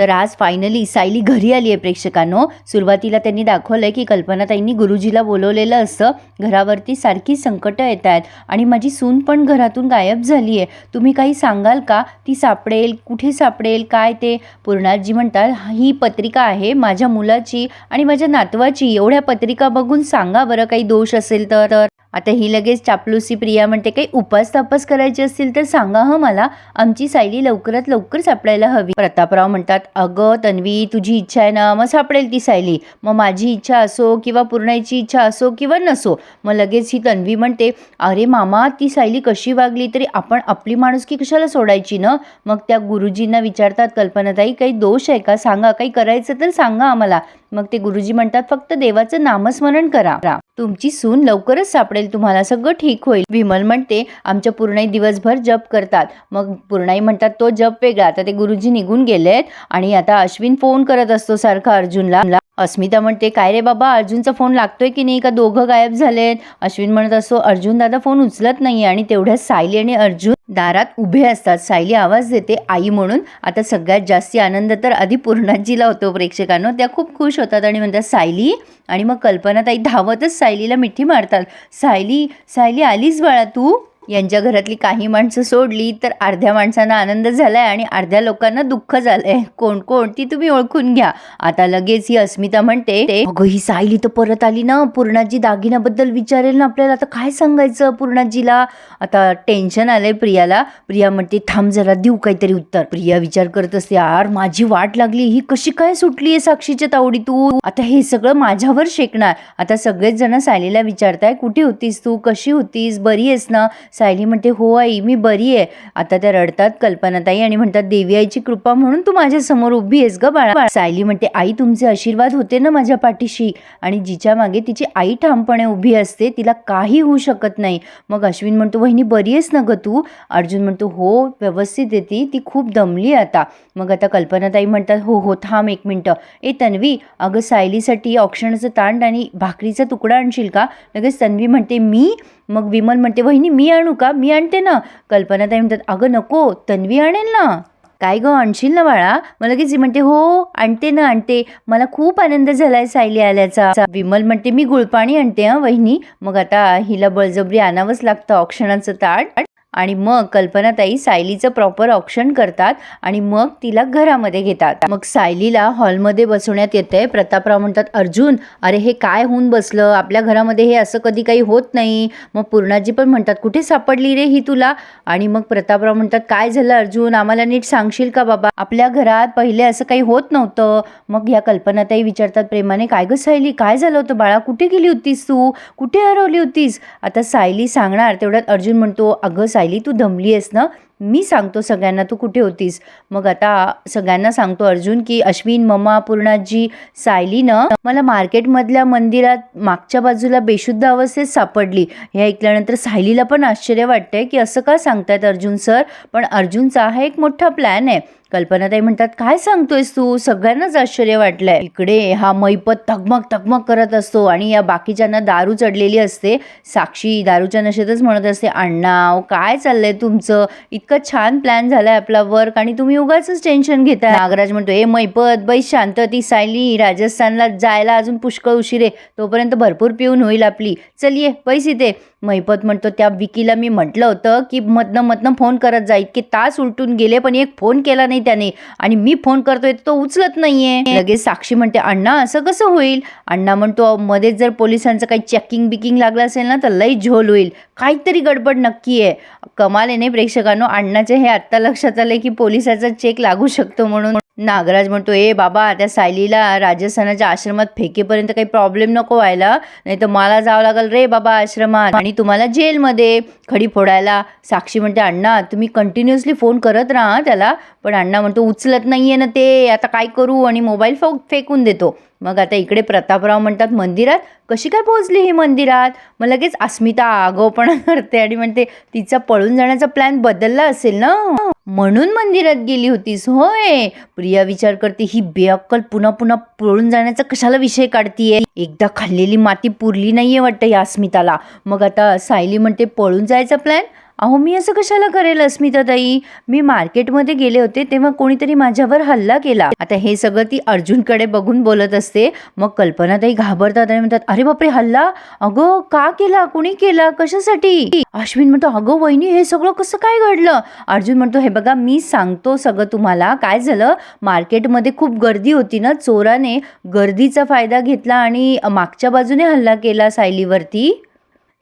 तर आज फायनली सायली घरी आली आहे प्रेक्षकांनो. सुरुवातीला त्यांनी दाखवलं आहे की कल्पनाताईंनी गुरुजीला बोलवलेलं असतं घरावरती सारखी संकटं येत आहेत आणि माझी सून पण घरातून गायब झाली आहे. तुम्ही काही सांगाल का? ती सापडेल कुठे सापडेल काय ते? पूर्णाजी म्हणतात ही पत्रिका आहे माझ्या मुलाची आणि माझ्या नातवाची. एवढ्या पत्रिका बघून सांगा बरं काही दोष असेल तर तर. आता ही लगेच चापलुसी प्रिया म्हणते काही उपास तापास करायचे असतील तर सांगा हं मला. आमची सायली लवकरात लवकर सापडायला हवी. प्रतापराव म्हणतात अगं तन्वी तुझी इच्छा आहे ना मग सापडेल ती सायली. मग माझी इच्छा असो किंवा पूर्णाची इच्छा असो किंवा नसो. मग लगेच ही तन्वी म्हणते अरे मामा ती सायली कशी वागली तरी आपण आपली माणुसकी कशाला सोडायची ना? मग त्या गुरुजींना विचारतात कल्पनाताई काही दोष आहे का? सांगा काही करायचं तर सांगा आम्हाला. मग ते गुरुजी म्हणतात फक्त देवाचं नामस्मरण करा. तुमची सून लवकरच सापडेल तुम्हाला सगळं ठीक होईल. विमल म्हणते आमच्या पूर्णाई दिवसभर जप करतात. मग पूर्णाई म्हणतात तो जप वेगळा. आता ते गुरुजी निघून गेलेत आणि आता अश्विन फोन करत असतो सारखा अर्जुनला. अस्मिता म्हणते काय रे बाबा अर्जुनचा फोन लागतोय की नाही? का दोघं गायब झालेत? अश्विन म्हणत असतो अर्जुन दादा फोन उचलत नाही आणि तेवढ्या सायली आणि अर्जुन दारात उभे असतात. सायली आवाज देते आई म्हणून. आता सगळ्यात जास्ती आनंद तर आधी पूर्णाजीला होतो प्रेक्षकांनो. त्या खूप खुश होतात आणि म्हणतात सायली? आणि मग कल्पनाताई धावतच सायलीला मिठी मारतात. सायली सायली आलीस बाळा तू? यांच्या घरातली काही माणसं सोडली तर अर्ध्या माणसांना आनंद झालाय आणि अर्ध्या लोकांना दुःख झालंय. कोण कोण? ती तुम्ही ओळखून घ्या. आता लगेच ही अस्मिता म्हणते अगं ही सायली तर परत आली ना. पूर्णाजी दागिन्याबद्दल विचारेल ना आपल्याला. आता काय सांगायचं पूर्णाजीला? आता टेन्शन आलंय प्रियाला. प्रिया म्हणते थांब जरा देऊ काहीतरी उत्तर. प्रिया विचार करत असते यार माझी वाट लागली. ही कशी काय सुटली आहे साक्षीच्या तावडीतून आता हे सगळं माझ्यावर शेकणार. आता सगळेच जण सायलीला विचारताय कुठे होतीस तू? कशी होतीस? बरी आहेस ना? सायली म्हणते हो आई मी बरी आहे. आता त्या रडतात कल्पनाताई आणि म्हणतात देवी आईची कृपा म्हणून तू माझ्यासमोर उभी आहेस ग बाळा. सायली म्हणते आई तुमचे आशीर्वाद होते ना माझ्या पाठीशी? आणि जिच्या मागे तिची आई ठामपणे उभी असते तिला काही होऊ शकत नाही. मग अश्विन म्हणतो वहिनी बरी आहेस ना ग तू? अर्जुन म्हणतो हो व्यवस्थित येते ती खूप दमली आता. मग आता कल्पनाताई म्हणतात हो हो थांब एक मिनटं. ए तन्वी अगं सायलीसाठी औक्षणाचं तांड आणि भाकरीचा तुकडा आणशील का? लगेच तन्वी म्हणते मी? मग विमल म्हणते वहिनी मी आणू का मी आणते ना. कल्पनाताई म्हणतात अगं नको तन्वी आणेल ना. काय गं आणशील ना बाळा? मला की जी म्हणते हो आणते ना आणते. मला खूप आनंद झालाय सायली आल्याचा. विमल म्हणते मी गुळपाणी आणते हा वहिनी. मग आता हिला बळजबरी आणावंच लागतं औक्षणाचं ताट. आणि मग कल्पनाताई सायलीचं प्रॉपर ऑप्शन करतात आणि मग तिला घरामध्ये घेतात. मग सायलीला हॉलमध्ये बसवण्यात येते प्रतापराव म्हणतात अर्जुन अरे हे काय होऊन बसलं? आपल्या घरामध्ये हे असं कधी काही होत नाही. मग पूर्णाजी पण म्हणतात कुठे सापडली रे ही तुला? आणि मग प्रतापराव म्हणतात काय झालं अर्जुन? आम्हाला नीट सांगशील का बाबा? आपल्या घरात पहिले असं काही होत नव्हतं. मग ह्या कल्पनाताई विचारतात प्रेमाने काय गं सायली? काय झालं होतं बाळा? कुठे गेली होतीस तू? कुठे हरवली होतीस? आता सायली सांगणार तेवढ्यात अर्जुन म्हणतो अगं सायली तू दमली आहेस ना? मी सांगतो सगळ्यांना तू कुठे होतीस? मग आता सगळ्यांना सांगतो अर्जुन की अश्विन ममा पूर्णाजी सायलीनं मला मार्केटमधल्या मंदिरात मागच्या बाजूला बेशुद्ध अवस्थेत सापडली. हे ऐकल्यानंतर सायलीला पण आश्चर्य वाटतंय की असं का सांगतायत अर्जुन सर? पण अर्जुनचा हा एक मोठा प्लॅन आहे. कल्पनाताई म्हणतात काय सांगतोयस तू? सगळ्यांनाच आश्चर्य वाटलंय. इकडे हा मैपत तगमग तगमग करत असतो आणि या बाकीच्यांना दारू चढलेली असते. साक्षी दारूच्या नशेतच म्हणत असते अण्णा काय चाललंय तुमचं? इतकं छान प्लॅन झालाय आपला वर्क आणि तुम्ही उगाच टेन्शन घेताय. नागराज म्हणतो ए मैपत बै शांत ती सायली राजस्थानला जायला अजून पुष्कळ उशिरे तोपर्यंत भरपूर पिऊन होईल आपली. चल ये पैसे इथे. मैपत म्हणतो त्या विकीला मी म्हटलं होतं की मधनं मधनं फोन करत जा इतके तास उलटून गेले पण एक फोन केला नाही त्याने. आणि मी फोन करतोय तो उचलत नाहीये. लगेच साक्षी म्हणते अण्णा असं कसं होईल? अण्णा म्हणतो मध्येच जर पोलिसांचं काही चेकिंग बिकिंग लागलं असेल ना तर लई झोल होईल. काहीतरी गडबड नक्की आहे. कमाल आहे नाही प्रेक्षकांनो अण्णाचे हे आत्ता लक्षात आले की पोलिसाचा चेक लागू शकतो म्हणून. नागराज म्हणतो ए बाबा त्या सायलीला राजस्थानाच्या आश्रमात फेकेपर्यंत काही प्रॉब्लेम नको व्हायला. नाही तर मला जावं लागेल रे बाबा आश्रमात. आणि तुम्हाला जेलमध्ये खडी फोडायला. साक्षी म्हणते अण्णा तुम्ही कंटिन्युअसली फोन करत राहा त्याला. पण अण्णा म्हणतो उचलत नाहीये ना ते. आता काय करू? आणि मोबाईल फो फेकून देतो. मग आता इकडे प्रतापराव म्हणतात मंदिरात? कशी काय पोहोचली ही मंदिरात? मग लगेच अस्मिता आगोपणा करते आणि म्हणते तिचा पळून जाण्याचा प्लॅन बदलला असेल ना? म्हणून मंदिरात गेली होतीस होय? प्रिया विचार करते ही बेअक्कल पुन्हा पुन्हा पळून जाण्याचा कशाला विषय काढतीये? एकदा खाल्लेली माती पुरली नाहीये वाटतं या अस्मिताला. मग आता सायली म्हणते पळून जायचा प्लॅन अहो मी असं कशाला करेल अस्मिताताई? मी मार्केटमध्ये गेले होते तेव्हा कोणीतरी माझ्यावर हल्ला केला. आता हे सगळं ती अर्जुनकडे बघून बोलत असते. मग कल्पनाताई घाबरतात आणि म्हणतात अरे बापरे हल्ला? अगं का केला? कोणी केला? कशासाठी? अश्विन म्हणतो अगं वहिनी हे सगळं कसं काय घडलं? अर्जुन म्हणतो हे बघा मी सांगतो सगळं तुम्हाला. काय झालं? मार्केटमध्ये खूप गर्दी होती ना चोराने गर्दीचा फायदा घेतला आणि मागच्या बाजूने हल्ला केला सायलीवरती.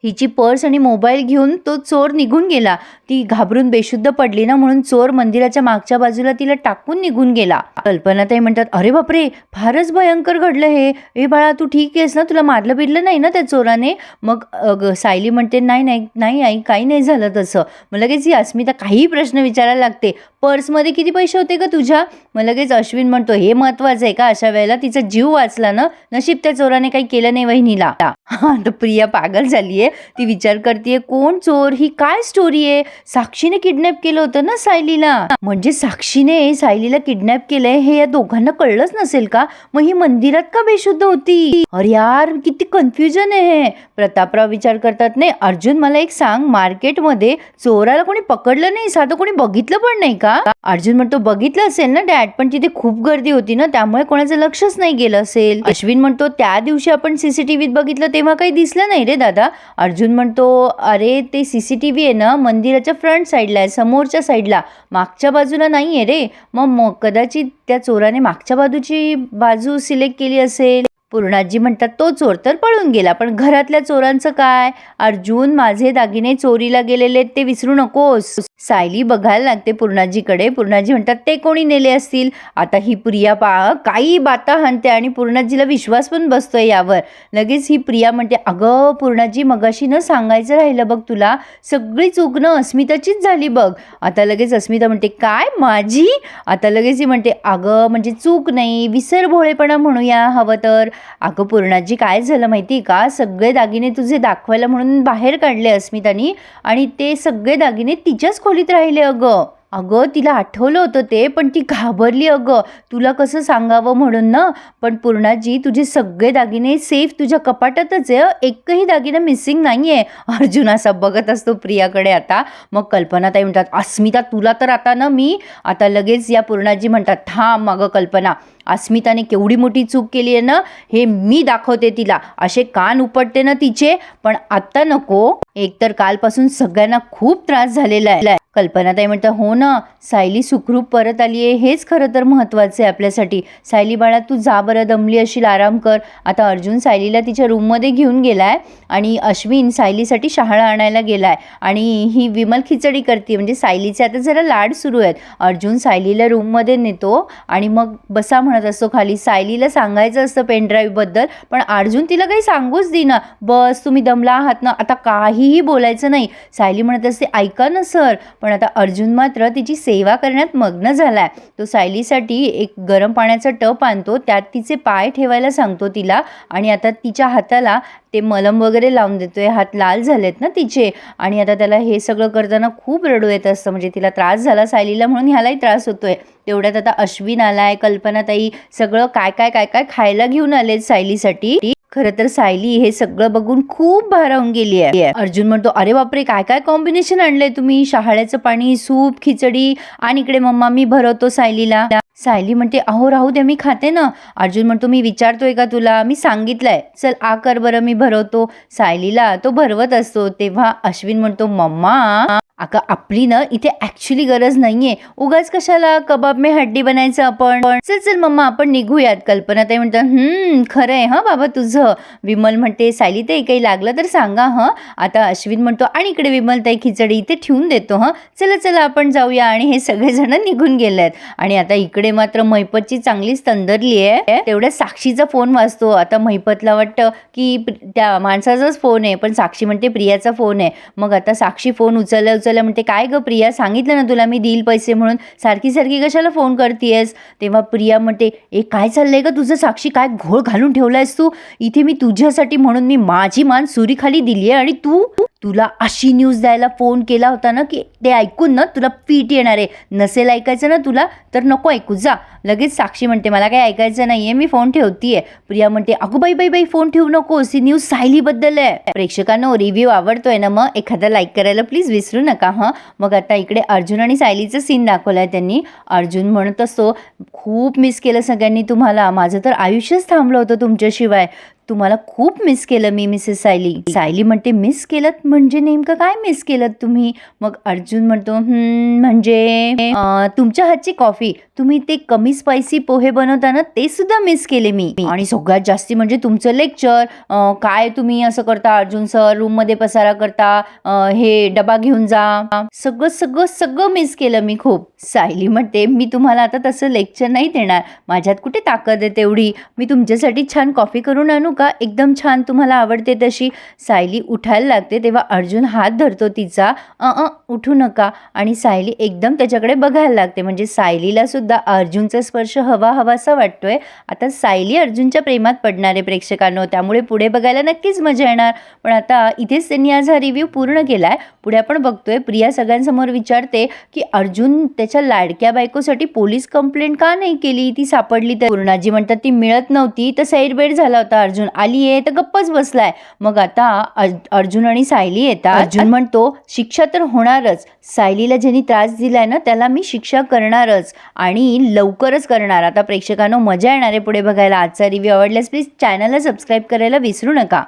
हिची पर्स आणि मोबाईल घेऊन तो चोर निघून गेला. ती घाबरून बेशुद्ध पडली ना म्हणून चोर मंदिराच्या मागच्या बाजूला तिला टाकून निघून गेला. कल्पनाताई म्हणतात अरे बापरे फारच भयंकर घडलं हे. ए बाळा तू ठीक आहेस ना? तुला मारलं बिरलं नाही ना त्या चोराने? मग सायली म्हणते नाही नाही नाही आई काही नाही झालं तसं. मग लगेच ही अस्मिता काही प्रश्न विचारायला लागते. पर्समध्ये किती पैसे होते का तुझ्या? मग लगेच अश्विन म्हणतो हे महत्वाचं आहे का? अशा वेळेला तिचा जीव वाचला ना नशीब त्या चोराने काही केलं नाही वहिनीला. हा तर प्रिया पागल झालीये. ती विचार करते कोण? चोर? ही काय स्टोरी आहे? साक्षीने किडनॅप केलं होतं ना सायलीला. म्हणजे साक्षीने सायलीला किडनॅप केलंय हे या दोघांना कळलंच नसेल का? मग ही मंदिरात का बेशुद्ध होती? अरे यार किती कन्फ्युजन आहे प्रतापराव विचार करतात नाही अर्जुन मला एक सांग मार्केटमध्ये चोराला कोणी पकडलं नाही? साधं कोणी बघितलं पण नाही का? अर्जुन म्हणतो बघितलं असेल ना डॅड पण तिथे खूप गर्दी होती ना त्यामुळे कोणाचं लक्षच नाही गेलं असेल. अश्विन म्हणतो त्या दिवशी आपण सीसीटीव्हीत बघितलं तेव्हा काही दिसलं नाही रे दादा. अर्जुन म्हणतो अरे ते सीसीटीव्ही आहे ना मंदिराच्या फ्रंट साईडला आहे समोरच्या साईडला. मागच्या बाजूला नाही आहे रे. मग मग कदाचित त्या चोराने मागच्या बाजूची बाजू सिलेक्ट केली असेल. पूर्णाजी म्हणतात तो चोर तर पळून गेला पण घरातल्या चोरांचं काय? अर्जुन माझे दागिने चोरीला गेलेले ते विसरू नकोस. सायली बघायला लागते पूर्णाजीकडे. पूर्णाजी म्हणतात ते कोणी नेले असतील? आता ही प्रिया पा काही बाता हाणते आणि पूर्णाजीला विश्वास पण बसतोय यावर. लगेच ही प्रिया म्हणते अगं पूर्णाजी मगाशी न सांगायचं राहिलं बघ तुला सगळी चूक न अस्मिताचीच झाली बघ. आता लगेच अस्मिता म्हणते काय माझी? आता लगेच ही म्हणते अगं म्हणजे चूक नाही विसर भोळेपणा म्हणूया हवं तर. अगं पूर्णाजी काय झालं माहिती का? सगळे दागिने तुझे दाखवायला म्हणून बाहेर काढले अस्मितानी आणि ते सगळे दागिने तिच्याच खोलीत राहिले अगं. अगं तिला आठवलं होतं ते पण ती घाबरली अगं. तुला कसं सांगावं म्हणून ना? पण पूर्णाजी तुझे सगळे दागिने सेफ तुझ्या कपाटातच आहे एकही दागिना मिसिंग नाही आहे अर्जुन असा बघत असतो प्रियाकडे आता. मग कल्पना ताई म्हणतात अस्मिता तुला तर आता ना मी? आता लगेच या पूर्णाजी म्हणतात थांब अगं कल्पना. अस्मिताने केवढी मोठी चूक केली आहे ना हे मी दाखवते तिला. असे कान उपटते ना तिचे पण आत्ता नको. एकतर कालपासून सगळ्यांना खूप त्रास झालेला आहे. कल्पनाताई म्हणतात हो ना सायली सुखरूप परत आली आहे हेच खरं तर महत्त्वाचं आहे आपल्यासाठी. सायली बाळा तू जा बरं दमली अशील आराम कर. आता अर्जुन सायलीला तिच्या रूममध्ये घेऊन गेलाय आणि अश्विन सायलीसाठी शहाळा आणायला गेलाय. आणि ही विमल खिचडी करते म्हणजे सायलीचे आता जरा लाड सुरू आहेत. अर्जुन सायलीला रूममध्ये नेतो आणि मग बसा म्हणत असतो. खाली सायलीला सांगायचं असतं पेनड्राईव्हबद्दल पण अर्जुन तिला काही सांगूच देईना. बस तुम्ही दमला आहात ना? आता काहीही बोलायचं नाही. सायली म्हणत असते ऐका ना सर. पण आता अर्जुन मात्र तिची सेवा करण्यात मग्न झाला आहे तो सायलीसाठी एक गरम पाण्याचा टप आणतो. त्यात तिचे पाय ठेवायला सांगतो तिला. आणि आता तिच्या हाताला ते मलम वगैरे लावून देतोय. हात लाल झालेत ना तिचे. आणि आता त्याला हे सगळं करताना खूप रडू येत असतं. म्हणजे तिला त्रास झाला सायलीला म्हणून ह्यालाही त्रास होतोय. तेवढ्यात आता अश्विन आलाय कल्पनाताई सगळं काय काय काय काय खायला घेऊन आलेत सायलीसाठी. खरं तर सायली हे सगळं बघून खूप भारावून गेली आहे. अर्जुन म्हणतो अरे बापरे काय काय कॉम्बिनेशन आणलंय तुम्ही? शहाळ्याचं पाणी सूप खिचडी आणि इकडे मम्मा मी भरवतो सायलीला. सायली म्हणते अहो राहू दे मी खाते ना. अर्जुन म्हणतो मी विचारतोय का तुला? मी सांगितलंय. चल आ कर बरं मी भरवतो. सायलीला तो भरवत असतो तेव्हा अश्विन म्हणतो मम्मा अका आपली ना इथे ऍक्च्युली गरज नाहीये. उगाच कशाला कबाब मे हड्डी बनायचं आपण? चल चल मम्मा आपण निघूयात. कल्पना ताई म्हणतात हम्म खरं आहे हा बाबा तुझं. विमल म्हणते सायली ताई काही लागलं तर सांगा हं. आता अश्विन म्हणतो आणि इकडे विमल ताई खिचडी इथे ठेवून देतो हं. चला चला आपण जाऊया. आणि हे सगळेजण निघून गेलेत. आणि आता इकडे मात्र महिपतची चांगलीच तंदरली आहे. तेवढ्या साक्षीचा फोन वाजतो. आता महिपतला वाटतं की त्या माणसाचाच फोन आहे पण साक्षी म्हणते प्रियाचा फोन आहे. मग आता साक्षी फोन उचलल्या उचलल्या म्हणते काय गं प्रिया? सांगितलं ना तुला मी देईल पैसे म्हणून. सारखी सारखी कशाला फोन करतेयस? तेव्हा प्रिया म्हणते ए काय चाललंय का तुझं साक्षी? काय घोळ घालून ठेवलायस तू? इथे मी तुझ्यासाठी म्हणून मी माझी मान सुरीखाली दिली आहे आणि तू तुला अशी न्यूज द्यायला फोन केला होता ना की ते ऐकून ना तुला पीठ येणार आहे. नसेल ऐकायचं ना तुला तर नको ऐकू जा. लगेच साक्षी म्हणते मला काही ऐकायचं नाही आहे मी फोन ठेवतीये. प्रिया म्हणते अगो बाई बाई बाई फोन ठेवू नकोस. ही न्यूज सायलीबद्दल आहे. प्रेक्षकांना हो, रिव्ह्यू आवडतोय ना मग एखादा लाईक करायला प्लीज विसरू नका हां. मग आता इकडे अर्जुन आणि सायलीचं सीन दाखवलं आहे त्यांनी. अर्जुन म्हणत असतो खूप मिस केलं सगळ्यांनी तुम्हाला. माझं तर आयुष्यच थांबलं होतं तुमच्याशिवाय. तुम्हाला खूप मिस केलं मी मिसेस सायली सायली म्हणते मिस केलं म्हणजे नेमकं काय मिस केलं तुम्ही? मग अर्जुन म्हणतो म्हणजे तुमच्या हातची कॉफी तुम्ही ते कमी स्पायसी पोहे बनवताना ते सुद्धा मिस केले मी. आणि सगळ्यात जास्ती म्हणजे तुमचं लेक्चर काय तुम्ही असं करता? अर्जुन सर रूममध्ये पसारा करता? हे डबा घेऊन जा. सगळं सगळं सगळं मिस केलं मी खूप. सायली म्हणते मी तुम्हाला आता तसं लेक्चर नाही देणार. माझ्यात कुठे ताकद आहे तेवढी? मी तुमच्यासाठी छान कॉफी करून आणू का? एकदम छान तुम्हाला आवडते तशी. सायली उठायला लागते तेव्हा अर्जुन हात धरतो तिचा. अ उठू नका. आणि सायली एकदम त्याच्याकडे बघायला लागते. म्हणजे सायलीला सुद्धा अर्जुनचा स्पर्श हवा हवासा वाटतोय. आता सायली अर्जुनच्या प्रेमात पडणार आहे प्रेक्षकांनो त्यामुळे पुढे बघायला नक्कीच मजा येणार. पण आता इथेच त्यांनी आज हा रिव्ह्यू पूर्ण केलाय. पुढे आपण बघतोय प्रिया सगळ्यांसमोर विचारते की अर्जुन त्याच्या लाडक्या बायकोसाठी पोलीस कंप्लेंट का नाही केली? ती सापडली तर? पूर्णाजी म्हणतात ती मिळत नव्हती तर बेड झाला होता अर्जुन. आली आहे तर गप्पच बसलाय. मग आता अर- अर्जुन आणि सायली येतात. अर्जुन? म्हणतो शिक्षा तर होणारच. सायलीला ज्यांनी त्रास दिलाय ना त्याला मी शिक्षा करणारच. आणि लवकरच करणार. आता प्रेक्षकांनो मजा येणार आहे पुढे बघायला. आजचा रिव्ह्यू आवडल्यास प्लीज चॅनलला सबस्क्राईब करायला विसरू नका.